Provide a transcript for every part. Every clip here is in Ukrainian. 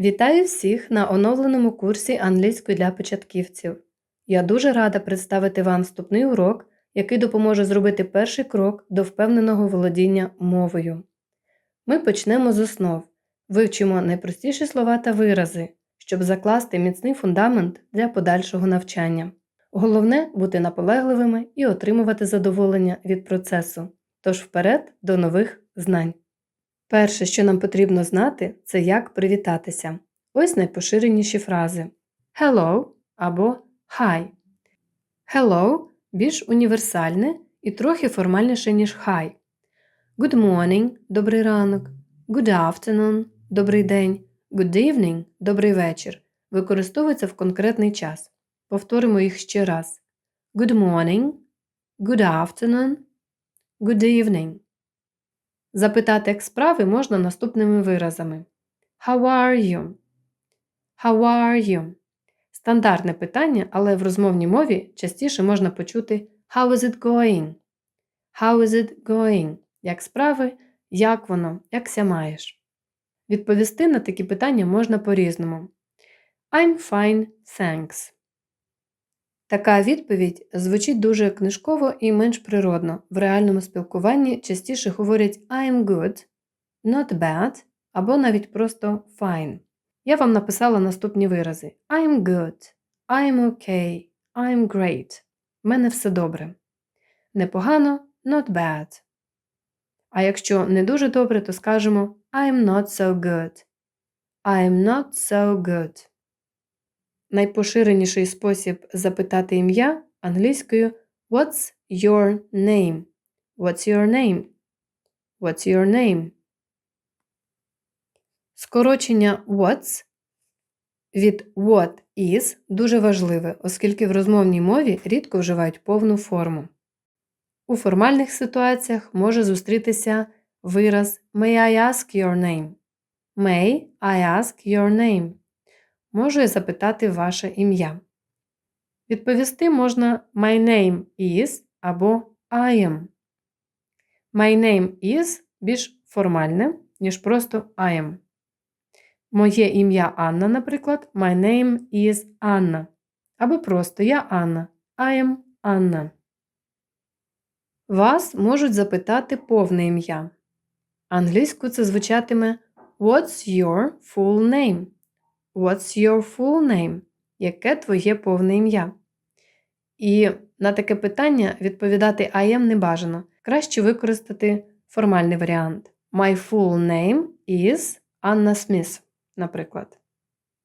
Вітаю всіх на оновленому курсі англійської для початківців. Я дуже рада представити вам вступний урок, який допоможе зробити перший крок до впевненого володіння мовою. Ми почнемо з основ, вивчимо найпростіші слова та вирази, щоб закласти міцний фундамент для подальшого навчання. Головне бути наполегливими і отримувати задоволення від процесу. Тож вперед до нових знань. Перше, що нам потрібно знати, це як привітатися. Ось найпоширеніші фрази Hello або Hi. Hello більш універсальне і трохи формальніше, ніж Hi. Good morning добрий ранок. Good afternoon добрий день. Good evening добрий вечір. Використовується в конкретний час. Повторимо їх ще раз. Good morning, good afternoon, good evening. Запитати, як справи можна наступними виразами. How are you? How are you? Стандартне питання, але в розмовній мові частіше можна почути How is it going? How is it going? Як справи, як воно, як ся маєш? Відповісти на такі питання можна по-різному. I'm fine, thanks. Така відповідь звучить дуже книжково і менш природно. В реальному спілкуванні частіше говорять I'm good, not bad або навіть просто fine. Я вам написала наступні вирази: I'm good, I'm okay, I'm great. В мене все добре. Непогано not bad. А якщо не дуже добре, то скажемо I'm not so good. I'm not so good. Найпоширеніший спосіб запитати ім'я англійською What's your name? What's your name? What's your name? Скорочення what's від what is дуже важливе, оскільки в розмовній мові рідко вживають повну форму. У формальних ситуаціях може зустрітися вираз May I ask your name? May I ask your name? Можу я запитати ваше ім'я. Відповісти можна My name is або I am. My name is більш формальне, ніж просто I am. Моє ім'я Анна, наприклад, My name is Анна. Або просто я Анна. I am Анна. Вас можуть запитати повне ім'я. Англійською це звучатиме What's your full name? What's your full name? Яке твоє повне ім'я? І на таке питання відповідати I am не бажано. Краще використати формальний варіант. My full name is Anna Smith, наприклад.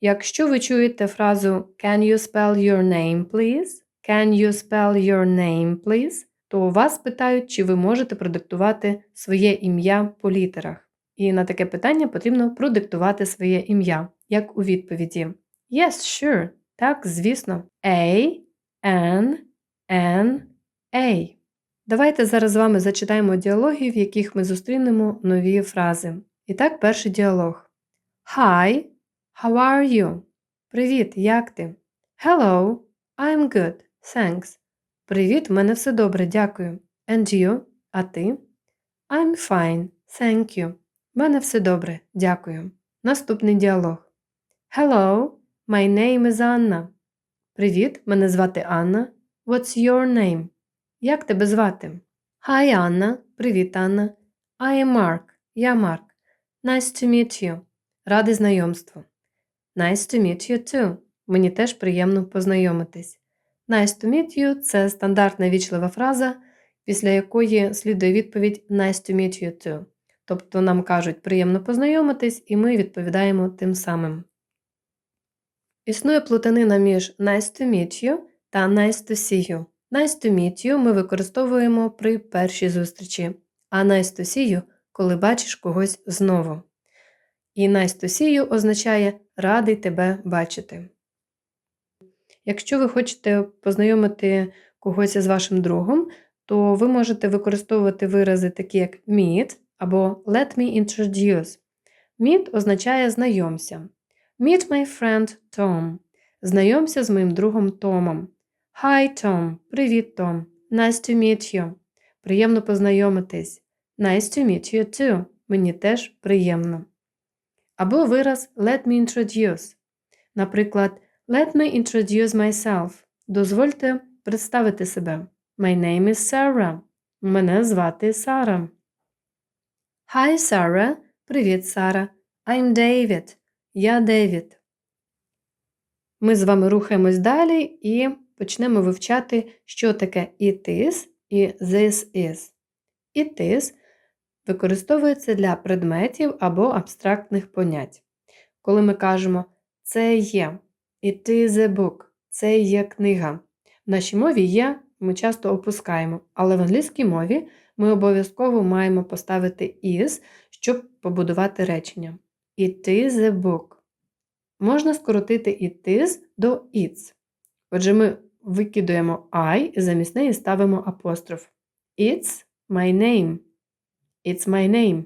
Якщо ви чуєте фразу Can you spell your name, please? Can you spell your name, please? то вас питають, чи ви можете продиктувати своє ім'я по літерах. І на таке питання потрібно продиктувати своє ім'я, як у відповіді. Yes, sure. Так, звісно. A, N, N, A. Давайте зараз з вами зачитаємо діалоги, в яких ми зустрінемо нові фрази. І так, перший діалог. Hi, how are you? Привіт, як ти? Hello, I'm good, thanks. Привіт, в мене все добре, дякую. And you? А ти? I'm fine, thank you. В мене все добре, дякую. Наступний діалог. Hello, my name is Anna. Привіт, мене звати Анна. What's your name? Як тебе звати? Hi, Анна. Привіт, Анна. I am Mark. Я Марк. Nice to meet you. Радий знайомству. Nice to meet you too. Мені теж приємно познайомитись. Nice to meet you це стандартна вічлива фраза, після якої слідує відповідь Nice to meet you too. Тобто нам кажуть приємно познайомитись, і ми відповідаємо тим самим. Існує плутанина між nice to meet you та nice to see you. Nice to meet you ми використовуємо при першій зустрічі, а nice to see you, коли бачиш когось знову. І nice to see you означає радий тебе бачити. Якщо ви хочете познайомити когось з вашим другом, то ви можете використовувати вирази такі як meet або let me introduce. Meet означає знайомся. Meet my friend Tom. Знайомся з моїм другом Томом. Hi, Tom. Привіт, Том. Nice to meet you. Приємно познайомитись. Nice to meet you too. Мені теж приємно. Або вираз let me introduce. Наприклад, let me introduce myself. Дозвольте представити себе. My name is Sarah. Мене звати Сара. Hi, Sarah. Привіт, Сара. I'm David. Я Девід. Ми з вами рухаємось далі і почнемо вивчати, що таке it is і this is. It is використовується для предметів або абстрактних понять. Коли ми кажемо це є, it is a book, це є книга. В нашій мові є, ми часто опускаємо, але в англійській мові ми обов'язково маємо поставити is, щоб побудувати речення. Is a book. Можна скоротити it до it's. Отже, ми викидуємо I і замість неї ставимо апостроф. It's my name. It's my name.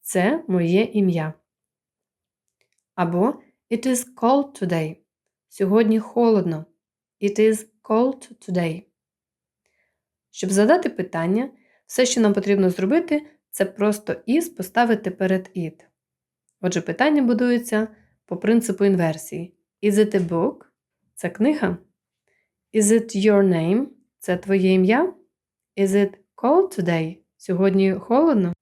Це моє ім'я. Або It is cold today. Сьогодні холодно. It is cold today. Щоб задати питання, все, що нам потрібно зробити, це просто is поставити перед it. Отже, питання будується по принципу інверсії. Is it a book? Це книга. Is it your name? Це твоє ім'я? Is it cold today? Сьогодні холодно?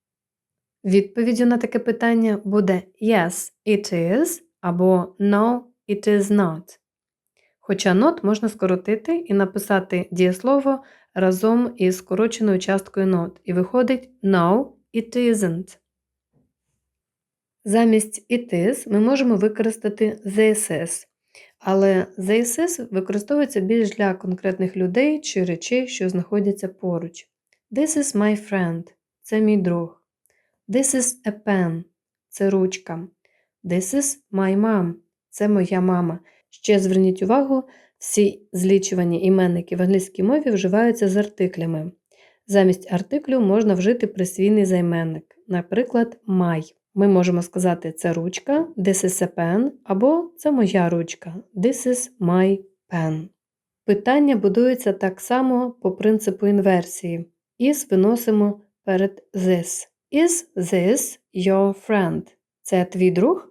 Відповіддю на таке питання буде Yes, it is або No, it is not. Хоча not можна скоротити і написати дієслово разом із скороченою часткою not. І виходить No, it isn't. Замість is ми можемо використати is. Але is використовується більш для конкретних людей чи речей, що знаходяться поруч. This is my friend це мій друг. This is a pen це ручка. This is my mom це моя мама. Ще зверніть увагу, всі злічувані іменники в англійській мові вживаються з артиклями. Замість артиклю можна вжити присвійний займенник, наприклад, my. Ми можемо сказати це ручка, this is a pen, або це моя ручка, this is my pen. Питання будується так само по принципу інверсії. Is виносимо перед this. Is this your friend? Це твій друг?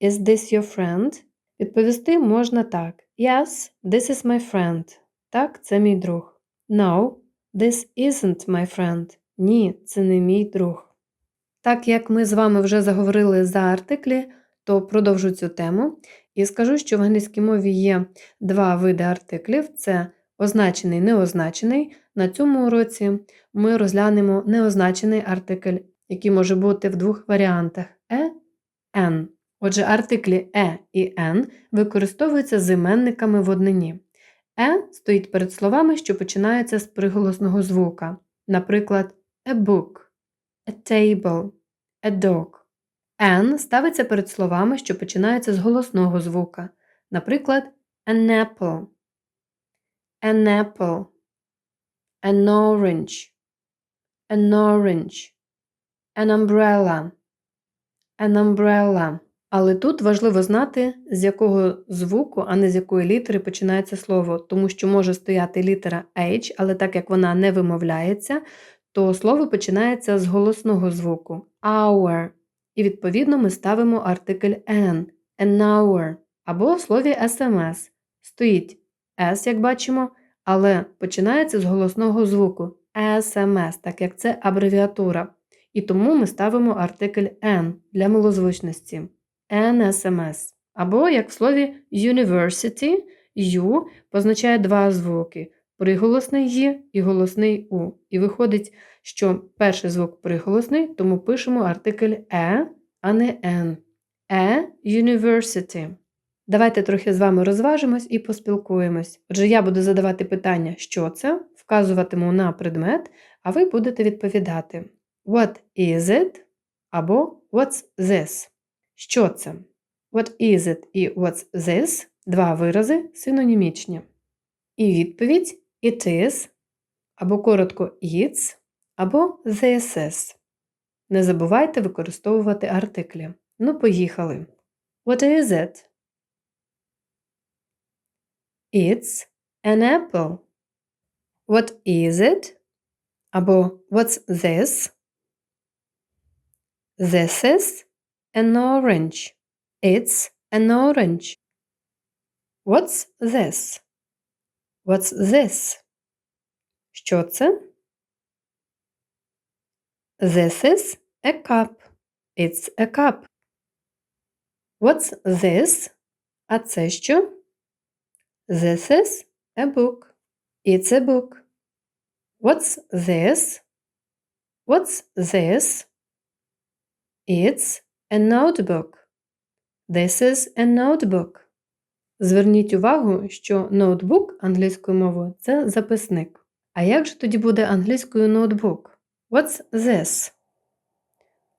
Is this your friend? Відповісти можна так. Yes, this is my friend. Так, це мій друг. No, this isn't my friend. Ні, це не мій друг. Так як ми з вами вже заговорили за артиклі, то продовжу цю тему і скажу, що в англійській мові є два види артиклів: це означений неозначений. На цьому уроці ми розглянемо неозначений артикль, який може бути в двох варіантах е, н. Отже, артиклі е і н використовуються з іменниками в однині. Е стоїть перед словами, що починаються з приголосного звука, наприклад, a book a table, a dog. An ставиться перед словами, що починаються з голосного звука. Наприклад, an apple, an apple, an orange, an orange, an umbrella, an umbrella. Але тут важливо знати, з якого звуку, а не з якої літери починається слово, тому що може стояти літера H, але так як вона не вимовляється, то слово починається з голосного звуку hour, і відповідно ми ставимо артикль an, an hour, або в слові SMS. Стоїть S, як бачимо, але починається з голосного звуку SMS, так як це абревіатура. І тому ми ставимо артикль N для милозвучності. NSMS. Або, як в слові university, U позначає два звуки приголосний «ї» і голосний У. І виходить, що перший звук приголосний, тому пишемо артикль е, а не н. Е university. Давайте трохи з вами розважимось і поспілкуємось. Отже, я буду задавати питання, що це, вказуватиму на предмет, а ви будете відповідати What is it? або What's this? Що це? What is it і What's this два вирази синонімічні. І відповідь It is, або коротко it's, або this Не забувайте використовувати артиклі. Ну, поїхали. What is it? It's an apple. What is it? Або what's this? This is an orange. It's an orange. What's this? What's this? Що це? This is a cup. It's a cup. What's this? А це що? This is a book. It's a book. What's this? What's this? It's a notebook. This is a notebook. Зверніть увагу, що ноутбук англійською мовою це записник. А як же тоді буде англійською ноутбук? What's this?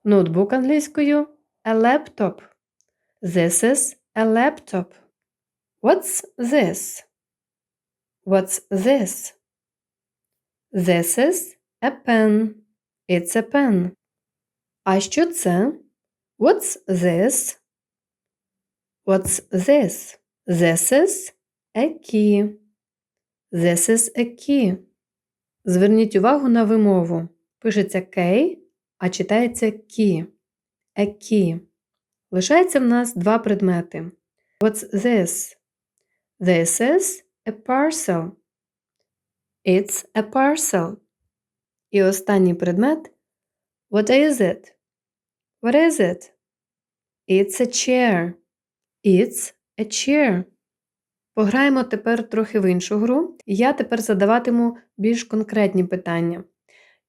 Ноутбук англійською a laptop. This is a laptop. What's this? What's this? This is a pen. It's a pen. А що це? What's this? What's this? This is a key. This is a key. Зверніть увагу на вимову. Пишеться key, а читається key. A key. Лишається в нас два предмети. What's this? This is a parcel. It's a parcel. І останній предмет. What is it? What is it? It's a chair. It's a chair. Пограємо тепер трохи в іншу гру. Я тепер задаватиму більш конкретні питання.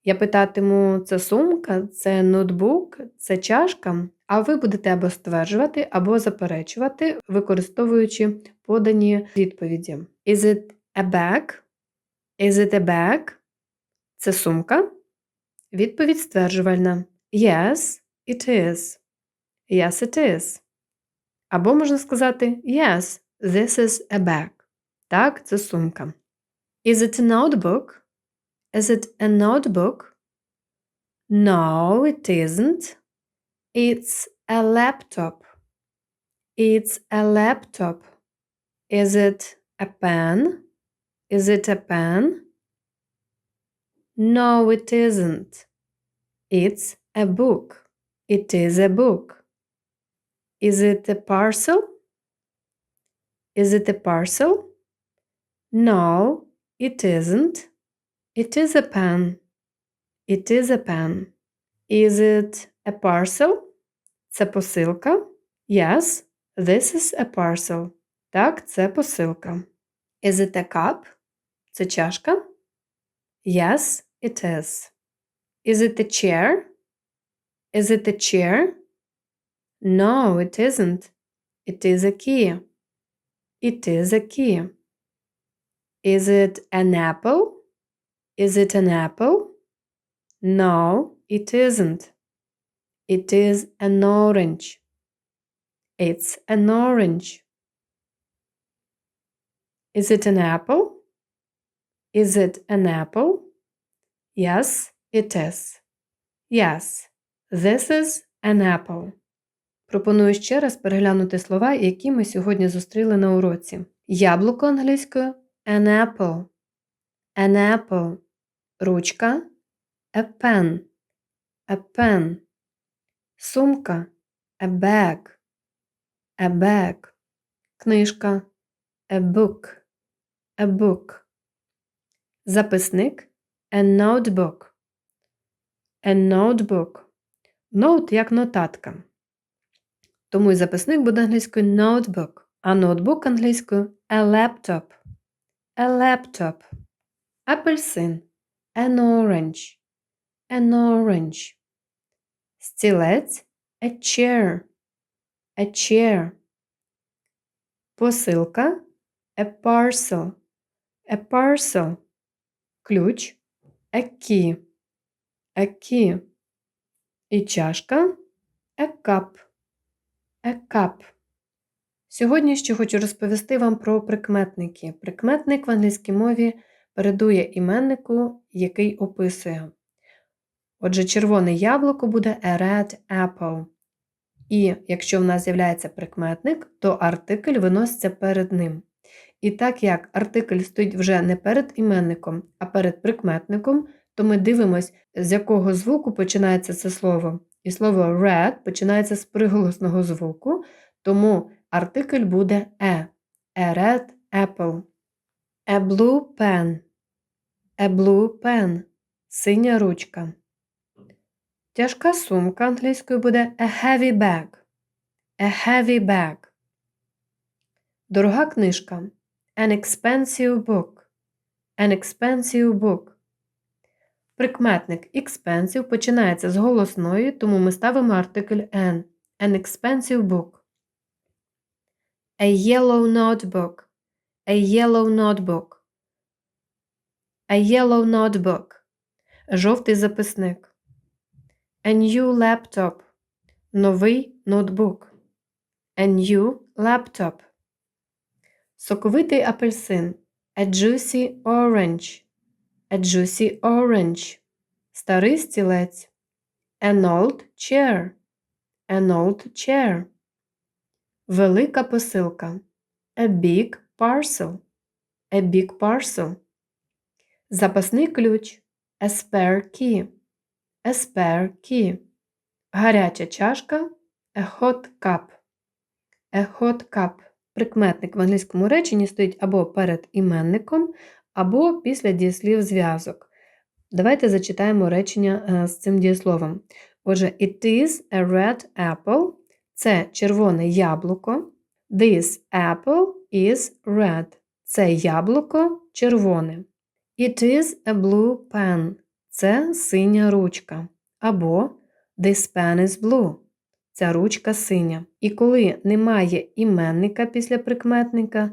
Я питатиму, це сумка, це ноутбук, це чашка, а ви будете або стверджувати, або заперечувати, використовуючи подані відповіді. Is it a bag? Is it a bag? Це сумка? Відповідь стверджувальна. Yes, it is. Yes, it is. Або можна сказати Yes, this is a bag. Так, це сумка. Is it a notebook? Is it a notebook? No, it isn't. It's a laptop. It's a laptop. Is it a pen? Is it a pen? No, it isn't. It's a book. It is a book. Is it a parcel? Is it a parcel? No, it isn't. It is a pen. It is a pen. Is it a parcel? Це посилка? Yes, this is a parcel. Так, це посилка. Is it a cup? Це чашка? Yes, it is. Is it a chair? Is it a chair? No, it isn't. It is a key. It is a key. Is it an apple? Is it an apple? No, it isn't. It is an orange. It's an orange. Is it an apple? Is it an apple? Yes, it is. Yes, this is an apple. Пропоную ще раз переглянути слова, які ми сьогодні зустріли на уроці. Яблуко англійською an apple. An apple. Ручка a pen. A pen. Сумка a bag. A bag. Книжка a book. A book. Записник a notebook. A notebook. Note як нотатка. Тому і записник буде англійською notebook, а ноутбук англійською a laptop. A laptop. Апельсин an orange. An orange. Стілець a chair. A chair. Посилка a parcel. A parcel. Ключ a key. A key. І чашка a cup. Cup. Сьогодні ще хочу розповісти вам про прикметники. Прикметник в англійській мові передує іменнику, який описує. Отже, червоне яблуко буде a red apple. І якщо в нас з'являється прикметник, то артикль виноситься перед ним. І так як артикль стоїть вже не перед іменником, а перед прикметником, то ми дивимося, з якого звуку починається це слово. І слово red починається з приголосного звуку, Тому артикль буде е. A red apple. A blue pen. A blue pen. Синя ручка. Тяжка сумка англійською буде a heavy bag. A heavy bag. Дорога книжка. An expensive book. An expensive book. Прикметник expensive починається з голосної, тому ми ставимо артикль an. An expensive book. A yellow notebook. A yellow notebook. A yellow notebook. Жовтий записник. A new laptop. Новий ноутбук. A new laptop. Соковитий апельсин. A juicy orange. A juicy orange. Старий стілець. An old chair. An old chair. Велика посилка. A big parcel. A big parcel. Запасний ключ. A spare key. A spare key. Гаряча чашка. A hot cup. A hot cup. Прикметник в англійському реченні стоїть або перед іменником, або після дієслів зв'язок. Давайте зачитаємо речення е, з цим дієсловом. Отже, it is a red apple. Це червоне яблуко. This apple is red. Це яблуко червоне. It is a blue pen. Це синя ручка. Або This pen is blue. Ця ручка синя. І коли немає іменника після прикметника,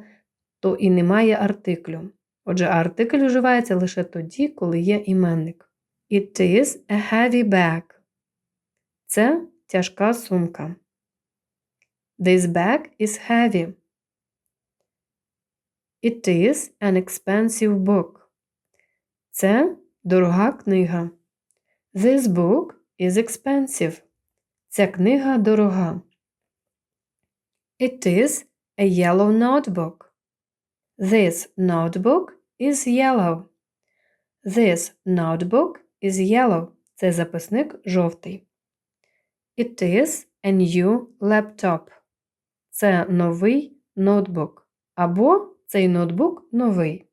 то і немає артиклю. Отже, артикль вживається лише тоді, коли є іменник. It is a heavy bag. Це тяжка сумка. This bag is heavy. It is an expensive book. Це дорога книга. This book is expensive. Ця книга дорога. It is a yellow notebook. This notebook is yellow. This notebook is yellow. Це записник жовтий. It is a new laptop. Це новий ноутбук. Або цей ноутбук новий.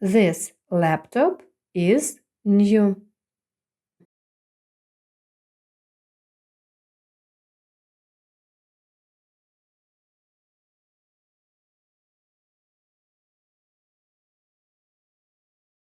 This laptop is new.